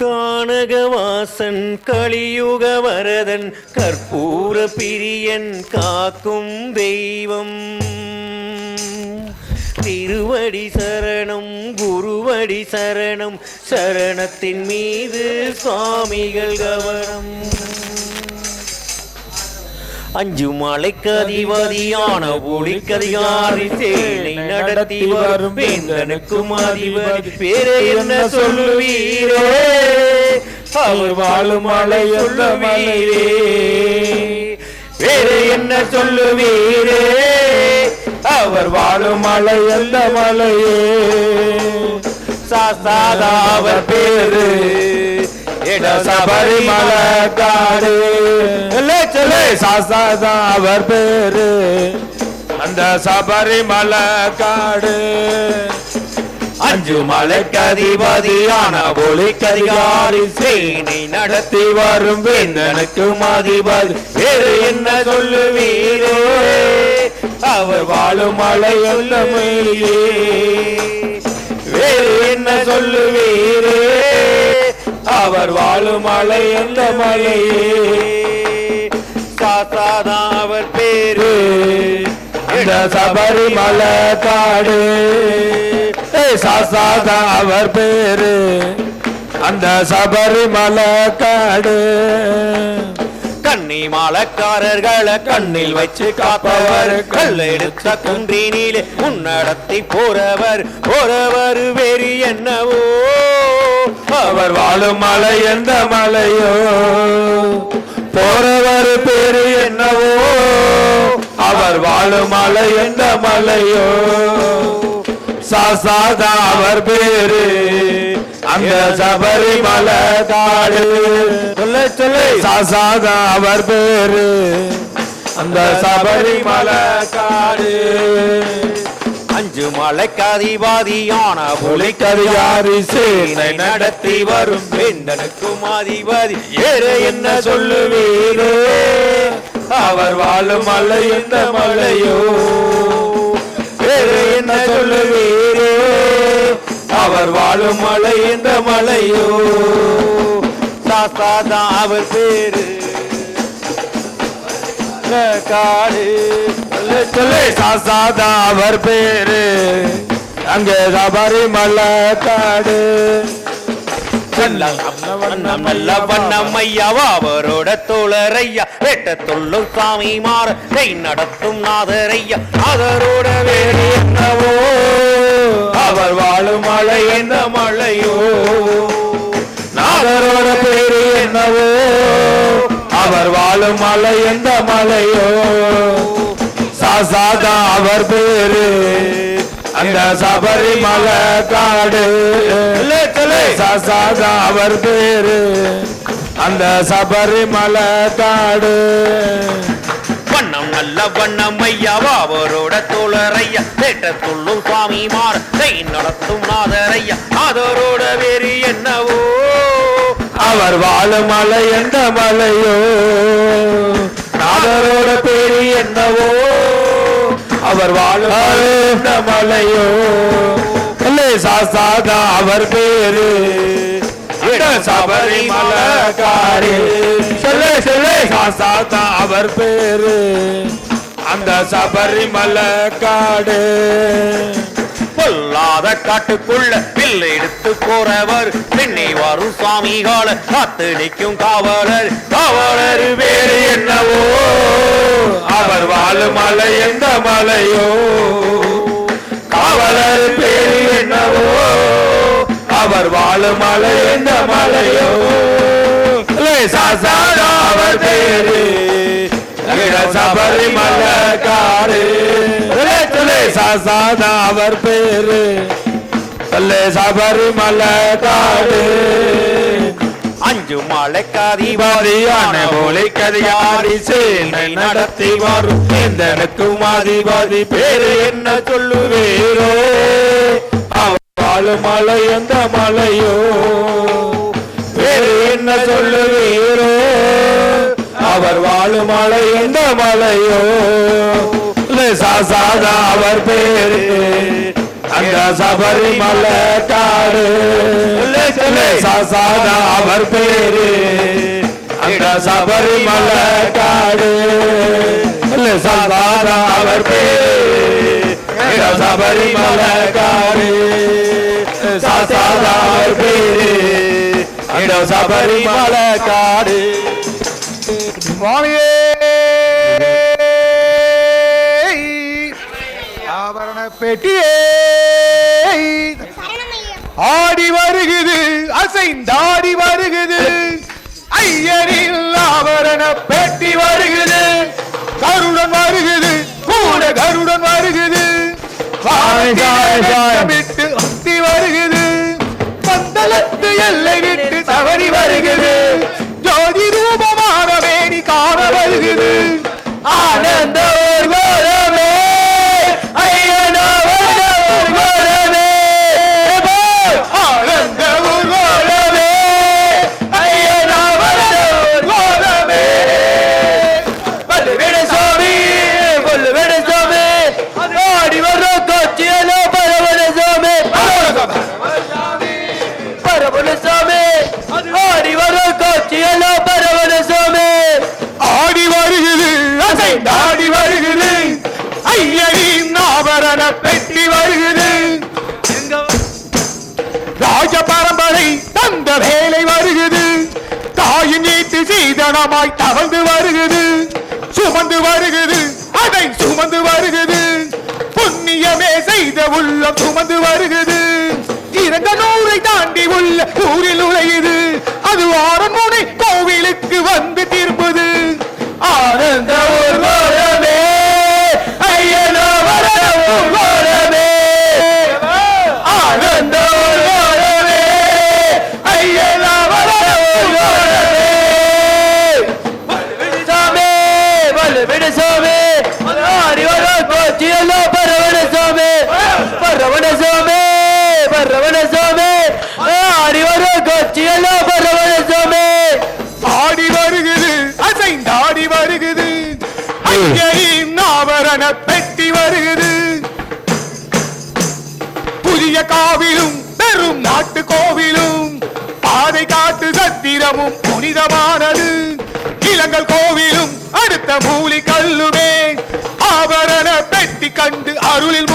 கானகவாசன் கலியுக வரதன் கற்பூர பிரியன் காக்கும் தெய்வம். திருவடி சரணம் குருவடி சரணம் சரணத்தின் மீது சுவாமிகள் கவனம். அஞ்சு மலைக்கு அதிபதியான புலிக்கதிகாரி சேனை நடத்தி வரும் வேந்தனுக்கும் அதிபதி. பேரை என்ன சொல்லுவீரே? அவர் வாழும் மலை சொல்லுவீரே வேறு என்ன சொல்லுவீரே? அவர் வாழும் மலை எந்த மலையே? சாஸ்தாதா அவர் பேரு. சபரிமலை காடு? சாசாதா அவர் பேரு. அந்த சபரிமலை காடு. அஞ்சு மலைக்கு அதிபதியான ஒளிக்கதிகாரி சேனை நடத்தி வரும் வேந்தனுக்கும் அதிபதி வேறு என்ன சொல்லுவீரே? அவர் வாழும் மலை மலையே வேறு என்ன சொல்லுவீரே? அவர் வாழும் மலை எந்த மலையே? சாசாதான் அவர் பேரு. அந்த சபரிமலை காடு. ஏய் சாசாதா அவர் பேரு. அந்த சபரிமலை காடு. கண்ணி மாலக்காரர்களை கண்ணில் வச்சு காப்பவர். கல்லெடுத்த குன்றினிலே உன்னடத்தி போறவர். போறவர் வேறு என்னவோ? அவர் வாழும் மலை எந்த மலையோ? போறவர் பேரு என்னவோ? அவர் வாழும் மலை எந்த மலையோ? சாசாதா அவர் பேரு அந்த சபரிமலை காடு சொல்லு சொல்லு. சாசாதா அவர் பேரு. அந்த சபரிமலை காடு அஞ்சு மலைக்கு அதிபதியான புலிக்கதிகாரி சேனை நடத்தி வரும் வேந்தனுக்கும் அதிபதி வேறு என்ன சொல்லுவீரே? அவர் வாழும் மலை எந்த மலையோ. வேறு என்ன சொல்லுவீரே? அவர் வாழும் மலை எந்த மலையோ. சாஸ்தாதான் அவர் பேரு காடு. சொல்லு, சொல்லு சாசாதா அவர் பேரு. அங்கே சபரி மலை காடு. அவரோட தோழரையா வேட்ட தொல்லும் சாமி மாற கை நடத்தும் நாதரையா அதரோட வேறு என்னவோ. அவர் வாழும் மலை எந்த மலையோ நாதரோட பேரு என்னவோ? அவர் வாழும் மலை எந்த மலையோ சாசாதா அவர் பேரு. அந்த சபரிமலை காடு. சாசாதா அவர் பேரு. அந்த சபரிமலை காடு. வண்ணம் நல்ல வண்ணம் ஐயாவா அவரோட தோழரையா. வேட்ட தொல்லும் சாமி மாற கை நடத்தும் நாதரையா. அதரோட வேறு என்னவோ? அவர் வாழும் மலை எந்த மலையோ? நாதரோட பேரு என்னவோ? அவர் வாழும் எந்த மலையோ? சாசாதா அவர் பேரு. அந்த சபரிமலை காரு சொல்லு சொல்லு சாசாதா அவர் பேரு. அந்த சபரிமலை காடு. பொல்லாத காட்டுக்குள்ள பிள்ளை எடுத்து போறவர். பின்னே வரும் சுவாமிகால காத்து நிற்கும் காவலர். காவலர் வேறு என்னவோ? அவர் வாழும் மலை எந்த மலையோ? காவலர் பேரு என்னவோ? அவர் வாழும் மலை எந்த மலையோ? லே அவர் பேரு சபரிமலை சாசாதா அவர் பேரு. லே சபரிமலை காடு. அஞ்சு மலைக்காதி அதிபதியான போலிக்கதிகாரி சேனை நடத்தி வரும். எந்தனுக்கும் அதிபதி பேரு என்ன சொல்லுவேரோ? அவர் வாழும் மலை எந்த மலையோ? பேரு என்ன சொல்லுவீரோ? அவர் வாழும் மலை எந்த மலையோ? சாசாதா அவர் பேரு. அந்த சபரிமலை காடு. சாசாதா அவர் பேரு. அந்த சபரிமலை காடு. சாசாதா அவர் பேரு. சபரிமலை காடு. சாசாதா அவர் பேரு. இந்த சபரிமலை காடு. சுவாமியே பெட்டியே. ஆடி வருகுது அசைந்தாடி வருகுது. ஐயரில் ஆவரண பெட்டி வருகுது. கருடன் வருகுது கூட கருடன் வருகுது. புண்ணியமே உள்ளம் சுமந்து வருகிறது. இறந்த நூறை தாண்டி உள்ள ஊரில் உழையுது அது ஆரண்முனை கோவிலுக்கு வந்து திரும்புது. ஆனந்த சாமி ஆடி வருகுது அசைந்தாடி வருகுது. ஐயரின் ஆபரண பெட்டி வருகுது. புதிய காவிலும் பெரும் நாட்டு கோவிலும் பாதை காட்டு சத்திரமும் புனிதமானது. இளங்கல் கோவிலும் அடுத்த மூலி கல்லுமே ஆபரண பெட்டி கண்டு அருளில்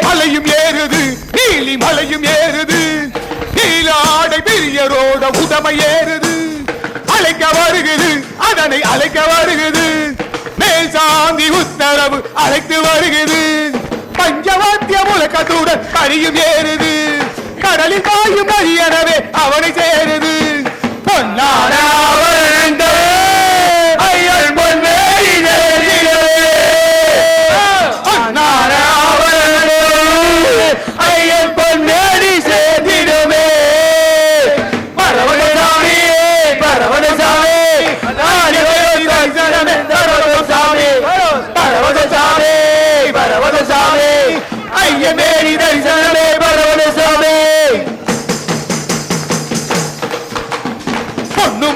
மலையும் ஏறுது நீலி மலையும் ஏறுது. நீல ஆடை பிரியரோட உடமை ஏறுது. அழைக்க வருகிறது அதனை அழைக்க வருகிறது. மேல் சாந்தி உத்தரவு அழைத்து வருகிறது. பஞ்சவாத்திய முழக்கத்துடன் பரியும் ஏறுது. கடலில் காயும் நதியனவே அவனை சேருது. பொன்னான ஆவரணங்கள் ஐயன்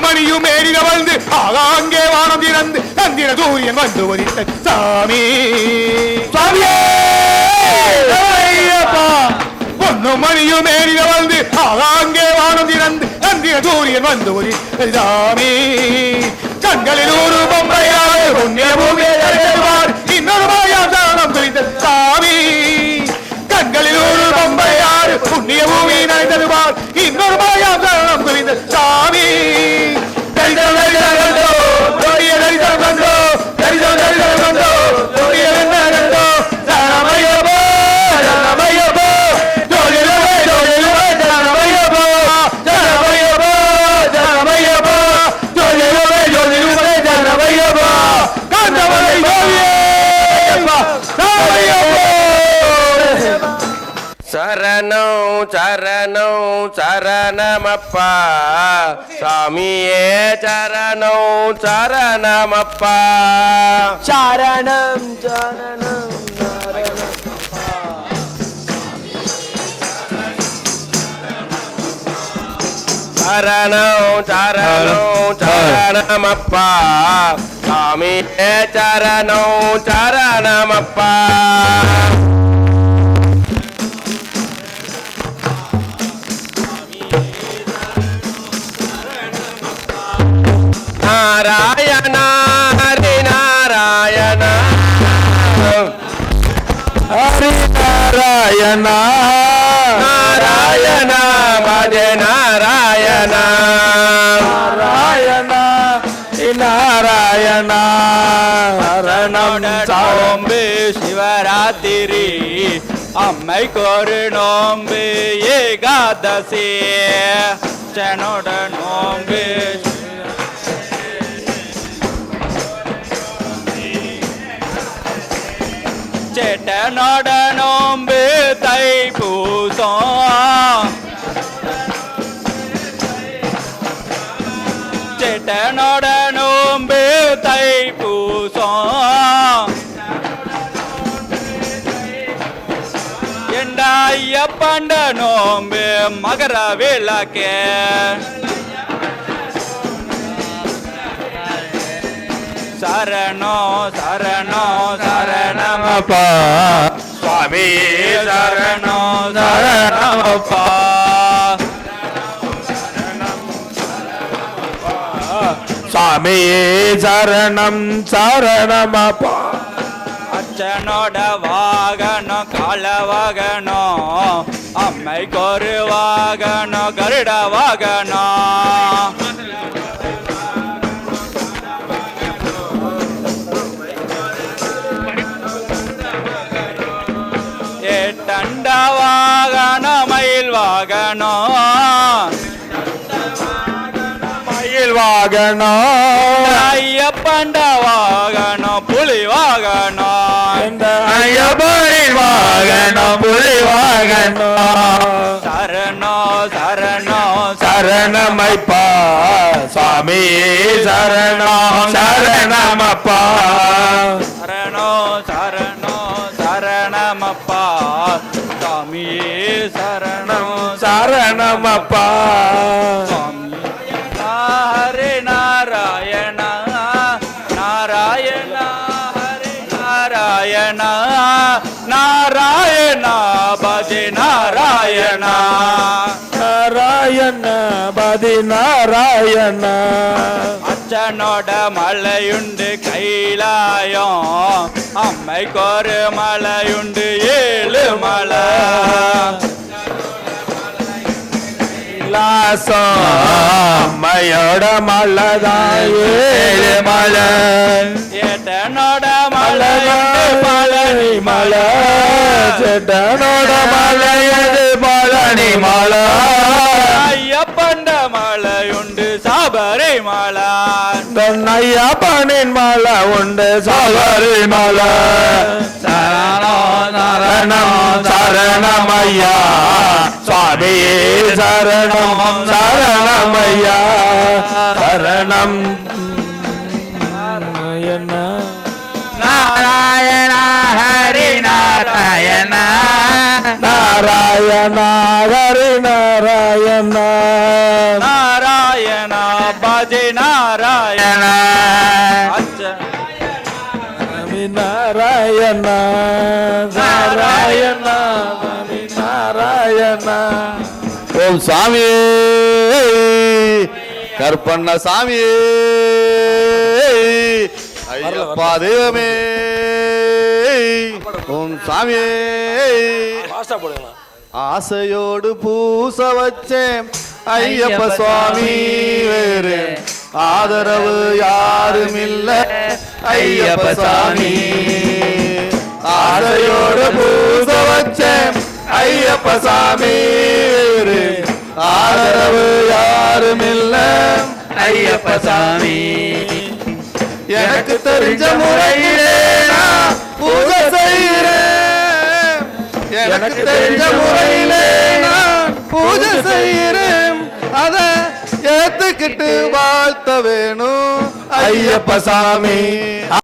மணியும் ஏறின வந்து ஆகாங்கே வானம் திறந்து தந்திர சூரியன் வந்து ஒதித்த சாமி. பொன்னும் மணியும் ஏறின வந்து ஆகாங்கே வானம் திறந்து தந்திர சூரியன் வந்து ஒதித்த சாமி. கண்களில் ஒரு பொம்மையாக புண்ணிய பூமியை சரணம் சரணம் சரணமப்பா சாமியே சரணம் சரணமப்பா சரணம் சரணம் சரணம் சரணம் சரணமப்பா சாமியே சரணம் சரணமப்பா நாராயண. ஹரி நாராயண ஹரி நாராயண. நாராயண பஜ நாராயண. நாராயண நாராயண சரணம் நோம்பு சிவராத்திரி. அம்மைக்கு ஒரு நோம்பு ஏகாதசி. சனோட நோம்பு சேட்டனோட நோம்பு தைப்பூசம். சேட்டனோட நோம்பு தைப்பூசம். எண்டா ஐயப்பண்ட நோம்பு மகர விளக்கே. சரணோ சரணோ சரணமப்பா. சுவாமி சரணோ சரணமப்பா. சுவாமி சரணம் சரணமப்பா. அச்சனோட வாகனம் கால வாகனம் அம்மைக்கு ஒரு வாகனம் கருட வாகனம் வாகனம் ஐயப்பண்ட வாகனம் புலி வாகனம் இந்த ஐயப்பனின் வாகனம் புலி வாகனம் சரணோ சரணோ. சரணமைப்பா சுவாமியே சரணம் சரணமப்பா. சரணோ சரணோ சரணமப்பா. சாமியே சரணோ. சரணமப்பா. பதி நாராயண அச்சனோட மலையுண்டு கைலாயம் அம்மைக்கு ஒரு மலையுண்டு ஏழு மலை. லாசம் அம்மையோட மலதான் ஏழு மலை. ஏட்டனோட மலையுண்டு பழனி மலை. செட்டனோட மலையது பழனி மலை. மலை. ஐயப்பனின் மலை உண்டு. சபரி மலை சரணம் சரணம் ஐயா சுவாமியே சரணம் சரணம் ஐயா சரணம். நாராயண. ஹரி நாராயண நாராயண ஹரி நாராயண நாராயண நாராயண நாராயண. ஓம் சாமி. கற்பண்ண சாமி. ஐயப்பா தெய்வமே. ஓம் சாமி. ஆசையோடு பூச வச்சேன். ஐயப்ப சுவாமி வேறு. ஆதரவு யாரும் இல்ல ஐயப்ப சாமி. ஐயப்ப சாமி வேறு ஆதரவு யாரும் இல்ல. ஐயப்ப சாமி. எனக்கு தெரிஞ்ச முறையிலே நான் பூஜை செய்கிறேன். எனக்கு தெரிஞ்ச முறையிலே நான் பூஜை செய்கிறேன். அத ஏத்துக்கிட்டு வாழ்த்த வேணும். ஐயப்ப சாமி.